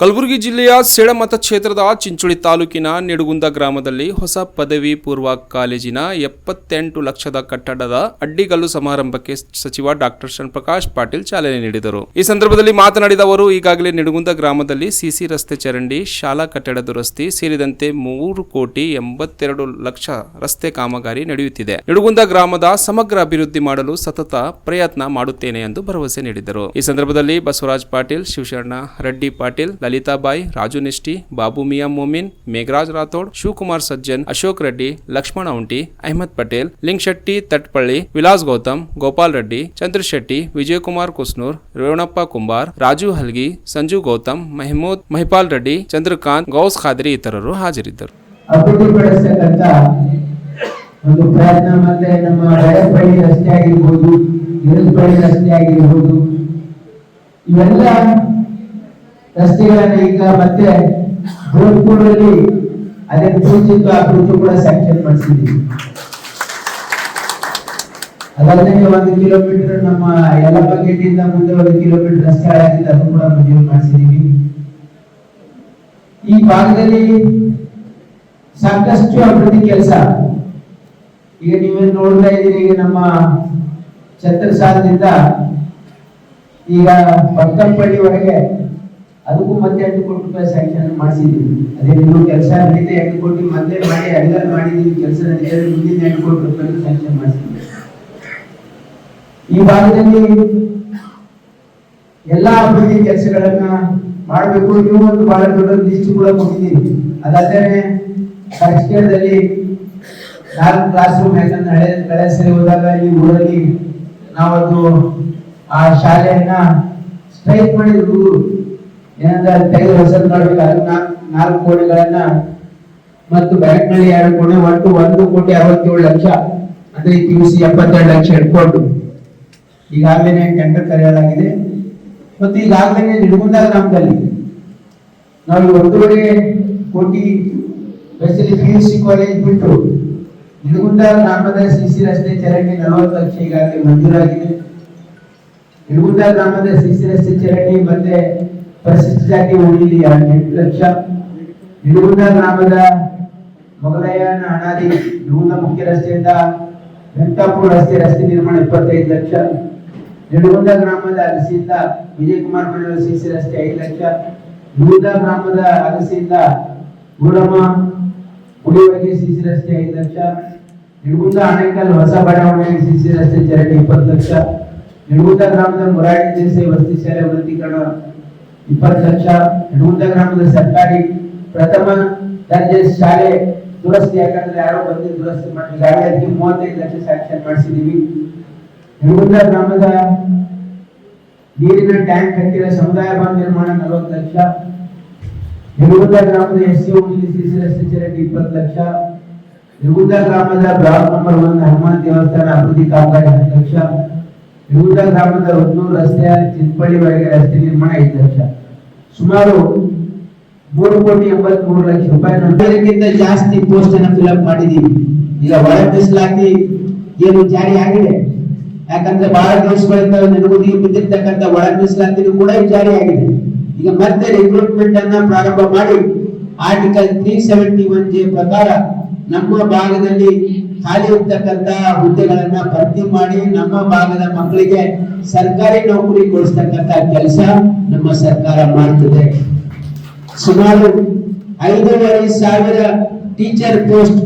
ಕಲಬುರಗಿ ಜಿಲ್ಲೆಯ ಸೇಡ ಮತಕ್ಷೇತ್ರದ ಚಿಂಚೋಳಿ ತಾಲೂಕಿನ ನಿಡುಗುಂದ ಗ್ರಾಮದಲ್ಲಿ ಹೊಸ ಪದವಿ ಪೂರ್ವ ಕಾಲೇಜಿನ ಎಪ್ಪತ್ತೆಂಟು ಲಕ್ಷದ ಕಟ್ಟಡದ ಅಡ್ಡಿಗಲ್ಲು ಸಮಾರಂಭಕ್ಕೆ ಸಚಿವ ಡಾಕ್ಟರ್ ಪ್ರಕಾಶ್ ಪಾಟೀಲ್ ಚಾಲನೆ ನೀಡಿದರು. ಈ ಸಂದರ್ಭದಲ್ಲಿ ಮಾತನಾಡಿದ ಅವರು, ಈಗಾಗಲೇ ನಿಡುಗುಂದ ಗ್ರಾಮದಲ್ಲಿ ಸಿಸಿ ರಸ್ತೆ ಚರಂಡಿ, ಶಾಲಾ ಕಟ್ಟಡ ದುರಸ್ತಿ ಸೇರಿದಂತೆ ಮೂರು ಕೋಟಿ ಎಂಬತ್ತೆರಡು ಲಕ್ಷ ರಸ್ತೆ ಕಾಮಗಾರಿ ನಡೆಯುತ್ತಿದೆ. ನಿಡುಗುಂದ ಗ್ರಾಮದ ಸಮಗ್ರ ಅಭಿವೃದ್ಧಿ ಮಾಡಲು ಸತತ ಪ್ರಯತ್ನ ಮಾಡುತ್ತೇನೆ ಎಂದು ಭರವಸೆ ನೀಡಿದರು. ಈ ಸಂದರ್ಭದಲ್ಲಿ ಬಸವರಾಜ್ ಪಾಟೀಲ್, ಶಿವಶರಣ ರೆಡ್ಡಿ ಪಾಟೀಲ್ ಲಲಿತಾಬಾಯಿ ರಾಜು ನಿಷ್ಠಿ, ಬಾಬು ಮಿಯಾ ಮೊಮಿನ್, ಮೇಘರಾಜ್ ರಾಥೋಡ್, ಶಿವಕುಮಾರ್ ಸಜ್ಜನ್, ಅಶೋಕ್ ರೆಡ್ಡಿ, ಲಕ್ಷ್ಮಣ ಉಂಟಿ, ಅಹಮದ್ ಪಟೇಲ್, ಲಿಂಗಶೆಟ್ಟಿ, ತಟ್ಪಳ್ಳಿ, ವಿಲಾಸ್ ಗೌತಮ್, ಗೋಪಾಲ್ ರೆಡ್ಡಿ, ಚಂದ್ರಶೆಟ್ಟಿ, ವಿಜಯಕುಮಾರ್ ಕುಸ್ನೂರ್ ರೇವಣಪ್ಪ ಕುಂಬಾರ್, ರಾಜು ಹಲ್ಗಿ, ಸಂಜು ಗೌತಮ್, ಮೆಹಮೂದ್, ಮಹಿಪಾಲ್ ರೆಡ್ಡಿ, ಚಂದ್ರಕಾಂತ್, ಗೌಸ್ ಖಾದ್ರಿ ಇತರರು ಹಾಜರಿದ್ದರು. ಒಂದು ಪ್ರಯತ್ನ ಮತ್ತೆ ನಮ್ಮ ಬಳಿ ರಸ್ತೆ ಆಗಿರ್ಬೋದು ರಸ್ತೆ ಆಗಿರ್ಬೋದು ಇವೆಲ್ಲ ರಸ್ತೆಗಳನ್ನ ಈಗ ಮತ್ತೆ ಗೋಲ್ಪುರಲ್ಲಿ ಅದೇ ಆ ಗುರುತು ಕೂಡ ಸ್ಯಾಂಕ್ಷನ್ ಮಾಡಿಸಿದ್ದೀವಿ ಅದಲ್ಲದೆ ಒಂದು ಕಿಲೋಮೀಟರ್ ನಮ್ಮ ಯಲಬಗೇಟಿಂದ ಮುಂದೆ ಒಂದು ಕಿಲೋಮೀಟರ್ ರಸ್ತೆ ಆಗಿದೆ ಅದು ಕೂಡ ಮಂಜೂರು ಮಾಡಿಸಿದ್ದೀವಿ ಈ ಭಾಗದಲ್ಲಿ ಸಾಕಷ್ಟು ಅಭಿವೃದ್ಧಿ ಕೆಲಸ. ಈಗ ನೀವೇನು ನೋಡ್ತಾ ಇದ್ದೀರಿ, ಈಗ ನಮ್ಮ ಛತ್ರಸಾಲದಿಂದ ಈಗ ಭಕ್ತಪಳ್ಳಿವರೆಗೆ ಅದಕ್ಕೂ ಮತ್ತೆ ಎಂಟು ಕೋಟಿ ರೂಪಾಯಿ ಸ್ಯಾಂಕ್ಷನ್ ಮಾಡಿಸಿದ್ವಿ ಅದೇ ನೀವು ಕೆಲಸ ನಡೀತಾ ಎಂಟು ಕೋಟಿ ಮತ್ತೆ ಮಾಡಿ ಅಡಿಗಲ್ ಮಾಡಿದೀವಿ ಕೆಲಸ ನಡೀತಾ ಮುಂದಿನ ಎಂಟು ಕೋಟಿ ರೂಪಾಯಿ ಸ್ಯಾಂಕ್ಷನ್ ಮಾಡಿಸಿದ್ವಿ ಈ ಭಾಗದಲ್ಲಿ ಎಲ್ಲಾ ಅಭಿವೃದ್ಧಿ ಕೆಲಸಗಳನ್ನ ಮಾಡಬೇಕು. ನೀವು ಒಂದು ಬಹಳ ದೊಡ್ಡ ಲಿಸ್ಟ್ ಕೂಡ ಕೊಟ್ಟಿದ್ದೀವಿ. ಅದಲ್ಲದೆ ಕಷ್ಟದಲ್ಲಿ ನಾಲ್ಕು ಕ್ಲಾಸ್ ರೂಮ್ ಯಾಕಂದ್ರೆ ಹಳೆ ಸರಿ ಹೋದಾಗ ಈ ಊರಲ್ಲಿ ನಾವದು ಆ ಶಾಲೆಯನ್ನ ಸ್ಟ್ರೈಕ್ ಮಾಡಿದ್ರು. ಏನಂದ್ರೆ ತೆಗೆದು ಹೊಸದು ಮಾಡ್ಬೇಕು. ಅದು ನಾಲ್ಕು ನಾಲ್ಕು ಕೋಟಿಗಳನ್ನ ಮತ್ತು ಬ್ಯಾಂಕ್ನಲ್ಲಿ ಎರಡು ಕೋಟಿ ಒಟ್ಟು ಒಂದು ಕೋಟಿ ಅರವತ್ತೇಳು ಲಕ್ಷ. ಅಂದ್ರೆ ಪಿ ಯು ಸಿ ಎಪ್ಪತ್ತೆರಡು ಲಕ್ಷ ಇಟ್ಕೊಂಡು ಈಗಾಗಲೇ ಟೆಂಡರ್ ಕರೆಯಲಾಗಿದೆ. ಮತ್ತು ಈಗಾಗಲೇ ನಿಡುಗುಂದ ಗ್ರಾಮದಲ್ಲಿ ನಾವು ಒಂದೂವರೆ crore specially P U C college ಬಿಟ್ಟು ನಿಡುಗುಂದ ಗ್ರಾಮದ ಸಿಸಿ ರಸ್ತೆ ಚರಂಡಿ ನಲವತ್ತು ಲಕ್ಷ ಈಗಾಗಲೇ ಮಂಜೂರಾಗಿದೆ. ನಿಡುಗುಂದ ಗ್ರಾಮದ ಸಿಸಿ ರಸ್ತೆ ಚರಂಡಿ ಮತ್ತೆ ಪರಿಶಿಷ್ಟ ಜಾತಿ ಉಳಿಲಿ ಎಂಟು ಲಕ್ಷ ನಿಡುಗುಂದ ಗ್ರಾಮದ ಮೊಗಲಯ್ಯನ ಅಣಾದಿ ನಿಡುಗುಂದ ಮುಖ್ಯ ರಸ್ತೆಯಿಂದ ವೆಂಕಟಾಪುರ ರಸ್ತೆ ರಸ್ತೆ ನಿರ್ಮಾಣ ಇಪ್ಪತ್ತೈದು ಲಕ್ಷ. ನಿಡುಗುಂದ ಗ್ರಾಮದ ಅಗಸಿಯಿಂದ ವಿಜಯಕುಮಾರ್ ಬಳ್ಳೂರು ಸಿಸಿ ರಸ್ತೆ ಐದು ಲಕ್ಷ. ನಿಡುಗುಂದ ಗ್ರಾಮದ ಅಗಸಿಯಿಂದ ಗೂಡಮ್ಮ ಗುಡಿವರೆಗೆ ಸಿಸಿ ರಸ್ತೆ ಐದು ಲಕ್ಷ. ನಿಡುಗುಂದ ಅಣೆಕಲ್ ಹೊಸ ಬಡಾವಣೆ ಸಿಸಿ ರಸ್ತೆ ಚರಂಡಿ ಇಪ್ಪತ್ತು ಲಕ್ಷ. ನಿಡುಗುಂದ ಗ್ರಾಮದ ಮುರಾಡಿ ದೇಸಾಯಿ ವಸತಿ ಶಾಲೆ ಉನ್ನತೀಕರಣ ಇಪ್ಪತ್ತು ಲಕ್ಷ ನಿಡುಗುಂದ ಗ್ರಾಮದ ಸರ್ಕಾರಿ ಪ್ರಥಮ ದರ್ಜೆ ಶಾಲೆ ದುರಸ್ತಿ ಯಾಕಂದ್ರೆ ಯಾರೋ ಬಂದು ದುರಸ್ತಿ ಮಾಡಿದ್ದಾರೆ ಅದಕ್ಕೆ ಮೂವತ್ತೈದು ಲಕ್ಷ ಸ್ಯಾಂಕ್ಷನ್ ಮಾಡಿಸಿದೀವಿ. ನಿಡುಗುಂದ ಗ್ರಾಮದ ನೀರಿನ ಟ್ಯಾಂಕ್ ಕಟ್ಟಿರೋ ಸಮುದಾಯ ನಿರ್ಮಾಣ ನಲವತ್ತು ಲಕ್ಷ. ನಿಡುಗುಂದ ಗ್ರಾಮದ ಎಸ್ ಸಿ ಚರಂಡಿ ಇಪ್ಪತ್ತು ಲಕ್ಷ. ನಿಡುಗುಂದ ಗ್ರಾಮದ ಬ್ಲಾಕ್ ನಂಬರ್ ಒನ್ ಹನುಮಾನ್ ದೇವಸ್ಥಾನ ಅಭಿವೃದ್ಧಿ ಕಾಮಗಾರಿ ಹತ್ತು ಲಕ್ಷ. ನಿಡುಗುಂದ ಗ್ರಾಮದ ಒಂದು ರಸ್ತೆಯ ಚಿಂಪಳ್ಳಿವರೆಗೆ ರಸ್ತೆ ನಿರ್ಮಾಣ ಐದು ಲಕ್ಷ. ಸುಮಾರು ಮೂರು ಕೋಟಿ ಎಂಬತ್ ಮೂರು ಲಕ್ಷ ರೂಪಾಯಿ ಅದಕ್ಕಿಂತ ಜಾಸ್ತಿ ಪೋಸ್ಟ್ ಅನ್ನು ಫಿಲ್ ಮಾಡಿದೀವಿ. ಈಗ ಮೀಸಲಾತಿ ಏನು ಜಾರಿ ಆಗಿದೆ? ಯಾಕಂದ್ರೆ ಬಹಳ ದಿವಸಗಳಿಂದ ನಿಡುಗುದಿಗೆ ಬಿದ್ದಿರ್ತಕ್ಕಂಥ ಒಳ ಕೂಡ ಜಾರಿ ಆಗಿದೆ. ಈಗ ಮತ್ತೆ ರಿಕ್ರೂಟ್ಮೆಂಟ್ ಅನ್ನ ಪ್ರಾರಂಭ ಮಾಡಿ article three seventy one J ಪ್ರಕಾರ ನಮ್ಮ ಭಾಗದಲ್ಲಿ ಖಾಲಿ ಇರ್ತಕ್ಕಂತ ಹುದ್ದೆಗಳನ್ನ ಭರ್ತಿ ಮಾಡಿ ನಮ್ಮ ಭಾಗದ ಮಕ್ಕಳಿಗೆ ಸರ್ಕಾರಿ ನೌಕರಿ ಕೊಡಿಸ್ತಕ್ಕಂತ ಕೆಲಸ ನಮ್ಮ ಸರ್ಕಾರ ಮಾಡ್ತಿದೆ. ಸುಮಾರು ಐದೂವರೆ ಸಾವಿರ ಟೀಚರ್ ಪೋಸ್ಟ್